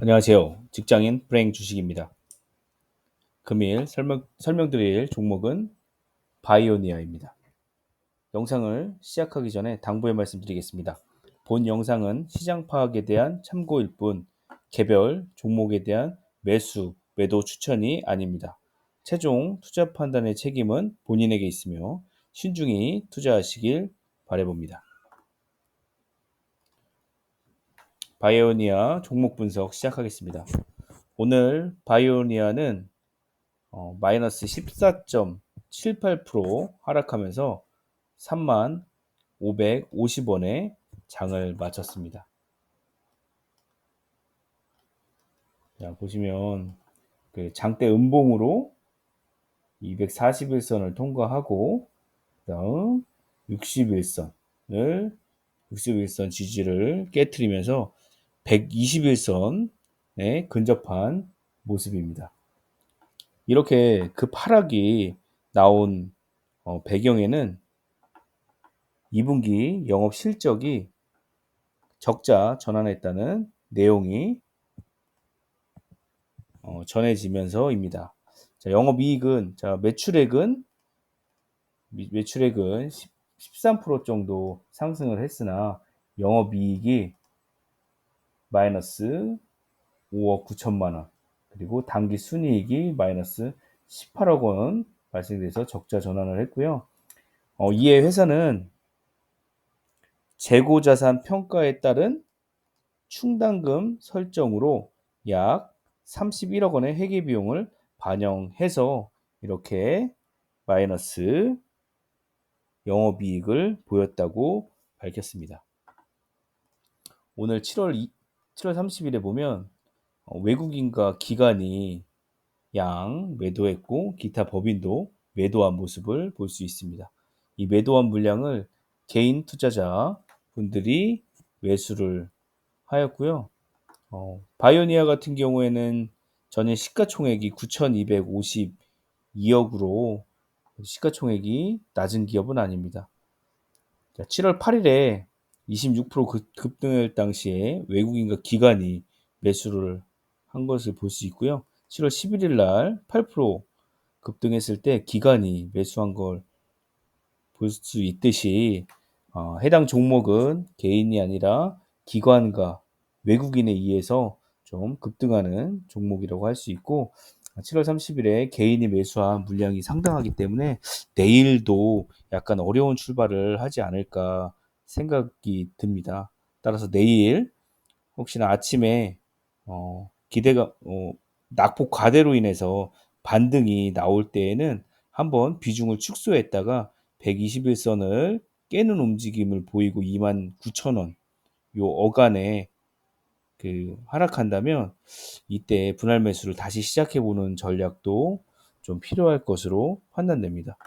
안녕하세요. 직장인 불행 주식입니다. 금일 설명, 설명드릴 종목은 바이오니아입니다. 영상을 시작하기 전에 당부의 말씀드리겠습니다. 본 영상은 시장 파악에 대한 참고일 뿐 개별 종목에 대한 매수, 매도 추천이 아닙니다. 최종 투자 판단의 책임은 본인에게 있으며 신중히 투자하시길 바라봅니다. 바이오니아 종목 분석 시작하겠습니다. 오늘 바이오니아는 어, 마이너스 14.78% 하락하면서 3만 550원에 장을 마쳤습니다. 자, 보시면 그 장대 음봉으로 241선을 통과하고 그다음 61선을 61선 지지를 깨뜨리면서 121선에 근접한 모습입니다. 이렇게 그 파락이 나온 어, 배경에는 2분기 영업 실적이 적자 전환했다는 내용이 어, 전해지면서입니다. 자, 영업이익은 자, 매출액은 매출액은 13% 정도 상승을 했으나 영업이익이 마이너스 5억 9천만 원 그리고 단기 순이익이 마이너스 18억 원 발생돼서 적자 전환을 했고요. 어, 이에 회사는 재고자산 평가에 따른 충당금 설정으로 약 31억 원의 회계 비용을 반영해서 이렇게 마이너스 영업이익을 보였다고 밝혔습니다. 오늘 7월 2, 7월 30일에 보면 어, 외국인과 기관이 양 매도했고 기타 법인도 매도한 모습을 볼 수 있습니다. 이 매도한 물량을 개인 투자자 분들이 매수를 하였고요. 어, 바이오니아 같은 경우에는 전년 시가총액이 9,252억으로 시가총액이 낮은 기업은 아닙니다. 자, 7월 8일에 26% 급등할 당시에 외국인과 기관이 매수를 한 것을 볼 수 있고요. 7월 11일 날 8% 급등했을 때 기관이 매수한 걸 볼 수 있듯이 어, 해당 종목은 개인이 아니라 기관과 외국인에 의해서 좀 급등하는 종목이라고 할 수 있고 7월 30일에 개인이 매수한 물량이 상당하기 때문에 내일도 약간 어려운 출발을 하지 않을까 생각이 듭니다. 따라서 내일 혹시나 아침에 어, 기대가 어, 낙폭 과대로 인해서 반등이 나올 때에는 한번 비중을 축소했다가 121선을 깨는 움직임을 보이고 29,000원 요 어간에 그 하락한다면 이때 분할 매수를 다시 시작해 보는 전략도 좀 필요할 것으로 판단됩니다.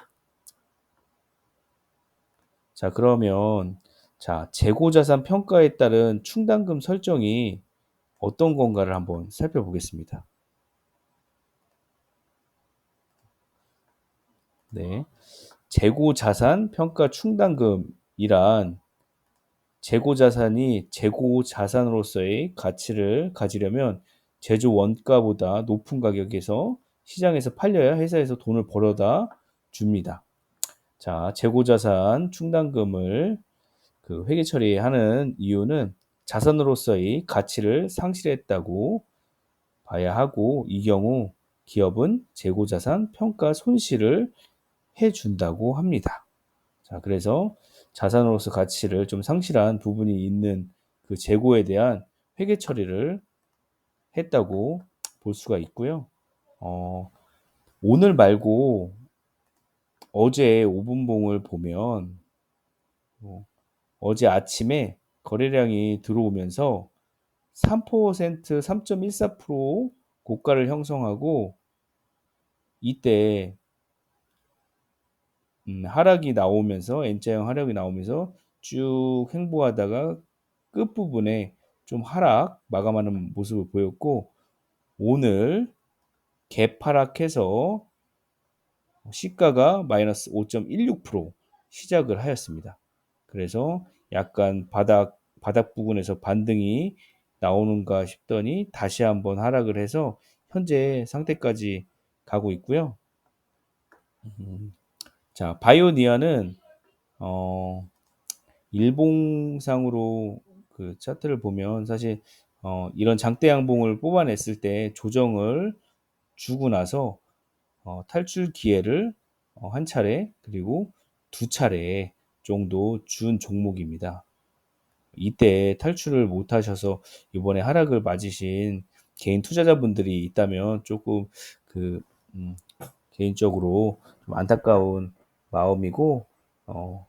자, 그러면 자, 재고자산 평가에 따른 충당금 설정이 어떤 건가를 한번 살펴보겠습니다. 네. 재고자산 평가 충당금이란 재고자산이 재고자산으로서의 가치를 가지려면 제조 원가보다 높은 가격에서 시장에서 팔려야 회사에서 돈을 벌어다 줍니다. 자, 재고자산 충당금을 그 회계 처리하는 이유는 자산으로서의 가치를 상실했다고 봐야 하고 이 경우 기업은 재고 자산 평가 손실을 해 준다고 합니다. 자, 그래서 자산으로서 가치를 좀 상실한 부분이 있는 그 재고에 대한 회계 처리를 했다고 볼 수가 있고요. 어, 오늘 말고 어제 5분봉을 보면 어, 어제 아침에 거래량이 들어오면서 3% 3.14% 고가를 형성하고 이때 음, 하락이 나오면서 N자형 하락이 나오면서 쭉 횡보하다가 끝부분에 좀 하락 마감하는 모습을 보였고 오늘 개파락해서 시가가 마이너스 5.16% 시작을 하였습니다. 그래서 약간 바닥 바닥 부분에서 반등이 나오는가 싶더니 다시 한번 하락을 해서 현재 상태까지 가고 있고요. 음, 자, 바이오니아는 어, 일봉상으로 그 차트를 보면 사실 어, 이런 장대 양봉을 뽑아냈을 때 조정을 주고 나서 어, 탈출 기회를 어, 한 차례 그리고 두 차례 정도 준 종목입니다. 이때 탈출을 못 하셔서 이번에 하락을 맞으신 개인 투자자분들이 있다면 조금 그 음, 개인적으로 좀 안타까운 마음이고 어,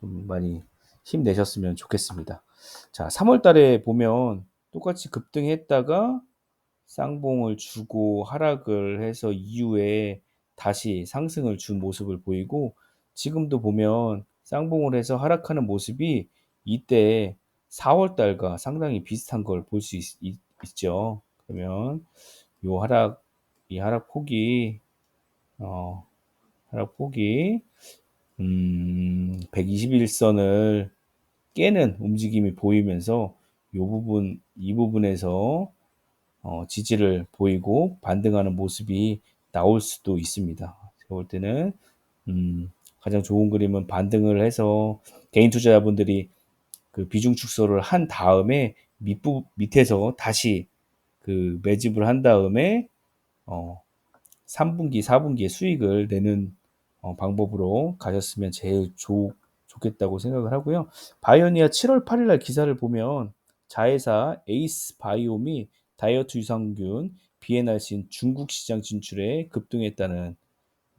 좀 많이 힘내셨으면 좋겠습니다. 자, 3월 달에 보면 똑같이 급등했다가 쌍봉을 주고 하락을 해서 이후에 다시 상승을 준 모습을 보이고 지금도 보면 쌍봉을 해서 하락하는 모습이 이때 4월 달과 상당히 비슷한 걸 볼 수 있죠. 그러면 이 하락 이 하락 폭이 어, 하락 폭이 음, 121선을 깨는 움직임이 보이면서 이 부분 이 부분에서 어, 지지를 보이고 반등하는 모습이 나올 수도 있습니다. 제가 볼 때는 음, 가장 좋은 그림은 반등을 해서 개인 투자자분들이 그 비중 축소를 한 다음에 밑부 밑에서 다시 그 매집을 한 다음에 어, 3분기, 4분기에 수익을 내는 어, 방법으로 가셨으면 제일 좋, 좋겠다고 생각을 하고요. 바이오니아 7월 8일 날 기사를 보면 자회사 에이스 바이오미 다이어트 유산균 비엔알신 중국 시장 진출에 급등했다는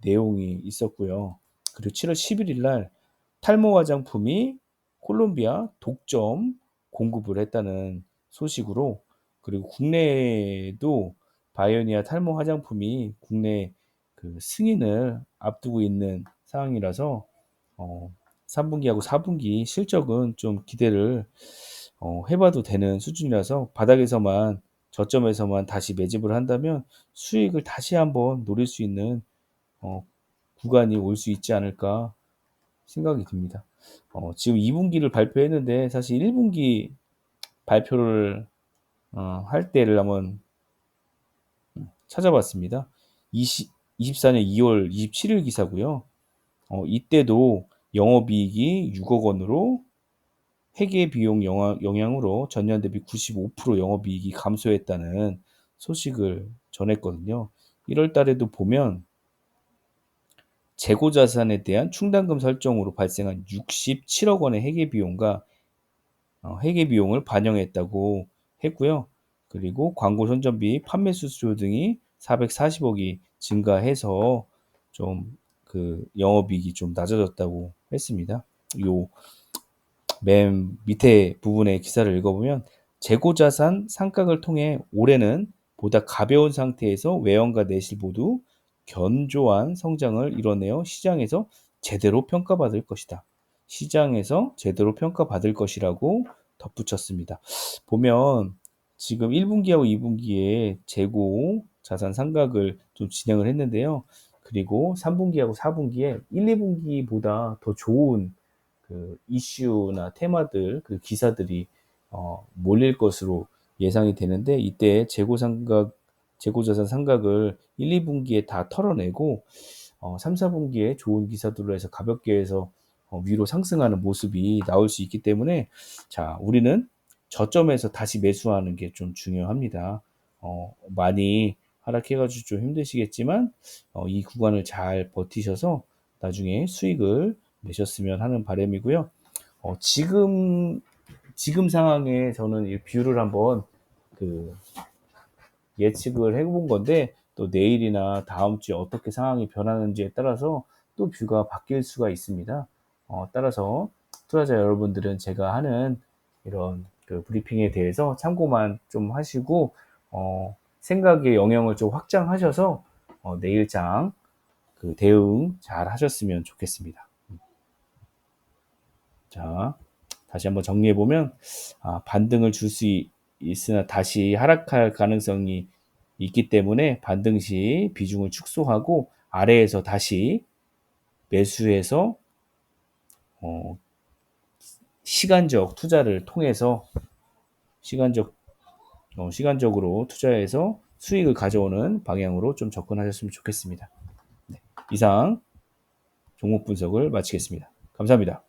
내용이 있었고요. 그리고 7월 11일 날 탈모 화장품이 콜롬비아 독점 공급을 했다는 소식으로 그리고 국내에도 바이오니아 탈모 화장품이 국내 그 승인을 앞두고 있는 상황이라서 어, 3분기하고 4분기 실적은 좀 기대를 어, 해봐도 되는 수준이라서 바닥에서만 저점에서만 다시 매집을 한다면 수익을 다시 한번 노릴 수 있는 어, 구간이 올 수 있지 않을까 생각이 듭니다. 어, 지금 2분기를 발표했는데 사실 1분기 발표를 어, 할 때를 한번 찾아봤습니다. 20, 24년 2월 27일 기사고요. 어, 이때도 영업이익이 6억 원으로 회계 비용 영향으로 전년 대비 95% 영업이익이 감소했다는 소식을 전했거든요. 1월 달에도 보면 재고 자산에 대한 충당금 설정으로 발생한 67억 원의 회계 비용과 어, 회계 비용을 반영했다고 했고요. 그리고 광고 선전비, 판매 수수료 등이 440억이 증가해서 좀 그 영업이익이 좀 낮아졌다고 했습니다. 요 맨 밑에 부분의 기사를 읽어보면 재고 자산 상각을 통해 올해는 보다 가벼운 상태에서 외형과 내실 모두 견조한 성장을 이뤄내어 시장에서 제대로 평가받을 것이다. 시장에서 제대로 평가받을 것이라고 덧붙였습니다. 보면 지금 1분기하고 2분기에 재고 자산 상각을 좀 진행을 했는데요. 그리고 3분기하고 4분기에 1, 2분기보다 더 좋은 그 이슈나 테마들, 그 기사들이 어, 몰릴 것으로 예상이 되는데 이때 재고 상각, 재고 자산 상각을 1, 2분기에 다 털어내고 어, 3, 4분기에 좋은 기사들로 해서 가볍게 해서 어, 위로 상승하는 모습이 나올 수 있기 때문에 자 우리는 저점에서 다시 매수하는 게 좀 중요합니다. 어, 많이 하락해가지고 좀 힘드시겠지만 어, 이 구간을 잘 버티셔서 나중에 수익을 내셨으면 하는 바람이고요. 어, 지금 지금 상황에 저는 이 뷰를 한번 그 예측을 해본 건데 또 내일이나 다음 주에 어떻게 상황이 변하는지에 따라서 또 뷰가 바뀔 수가 있습니다. 어, 따라서 투자자 여러분들은 제가 하는 이런 그 브리핑에 대해서 참고만 좀 하시고 어, 생각의 영역을 좀 확장하셔서 어, 내일장 그 대응 잘 하셨으면 좋겠습니다. 자, 다시 한번 정리해 보면 아, 반등을 줄 수 있으나 다시 하락할 가능성이 있기 때문에 반등 시 비중을 축소하고 아래에서 다시 매수해서 어, 시간적 투자를 통해서 시간적 어, 시간적으로 투자해서 수익을 가져오는 방향으로 좀 접근하셨으면 좋겠습니다. 네, 이상 종목 분석을 마치겠습니다. 감사합니다.